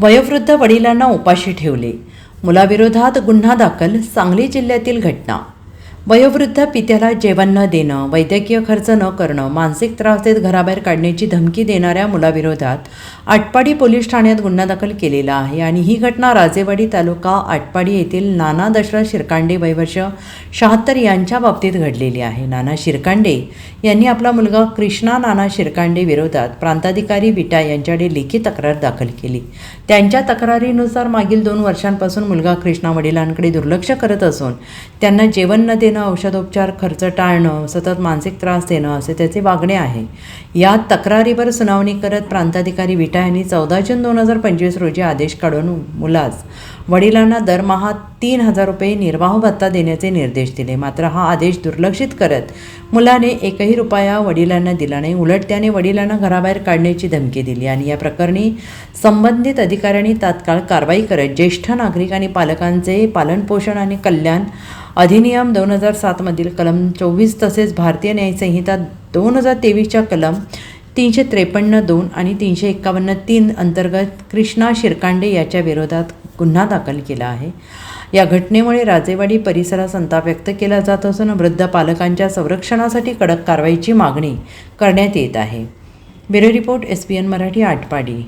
वयोवृद्ध वडिलांना उपाशी ठेवले. मुलाविरोधात गुन्हा दाखल सांगली जिल्ह्यातील घटना. वयोवृद्ध पित्याला जेवण न देणं वैद्यकीय खर्च न करणं मानसिक त्रास देत घराबाहेर काढण्याची धमकी देणाऱ्या मुलाविरोधात आटपाडी पोलीस ठाण्यात गुन्हा दाखल केलेला आहे. आणि ही घटना राजेवाडी तालुका आटपाडी येथील नाना दशरथ शिरकांडे वयवर्ष शहात्तर यांच्या बाबतीत घडलेली आहे. नाना शिरकांडे यांनी आपला मुलगा कृष्णा नाना शिरकांडे विरोधात प्रांताधिकारी विटा यांच्याकडे लेखी तक्रार दाखल केली. त्यांच्या तक्रारीनुसार मागील दोन वर्षांपासून मुलगा कृष्णा वडिलांकडे दुर्लक्ष करत असून त्यांना जेवण न देणं औषधोपचार खर्च टाळणं सतत मानसिक त्रास देणं असे त्याचे वागणे आहे. या तक्रारीवर सुनावणी करत प्रांताधिकारी विटा यांनी चौदा जून दोन हजार पंचवीस रोजी आदेश काढून मुलास वडिलांना दरमहा तीन हजार रुपये निर्वाह भत्ता देण्याचे निर्देश दिले. मात्र हा आदेश दुर्लक्षित करत मुलाने एकही रुपया वडिलांना दिला नाही. उलट त्याने वडिलांना घराबाहेर काढण्याची धमकी दिली आणि या प्रकरणी संबंधित अधिकाऱ्यांनी तात्काळ कारवाई करत ज्येष्ठ नागरिक आणि पालकांचे पालनपोषण आणि कल्याण अधिनियम दोन हजार सातमधील कलम चोवीस तसेच भारतीय न्यायसंहिता दोन हजार तेवीसच्या कलम तीनशे त्रेपन्न दोन आणि तीनशे एक्कावन्न तीन अंतर्गत कृष्णा शिरकांडे याच्या विरोधात गुन्हा दाखल केला आहे. या घटनेमुळे राजेवाडी परिसरात संताप व्यक्त केला जात असून वृद्ध पालकांच्या संरक्षणासाठी कडक कारवाईची मागणी करण्यात येत आहे. Bureau report S P N Marathi Atpadi.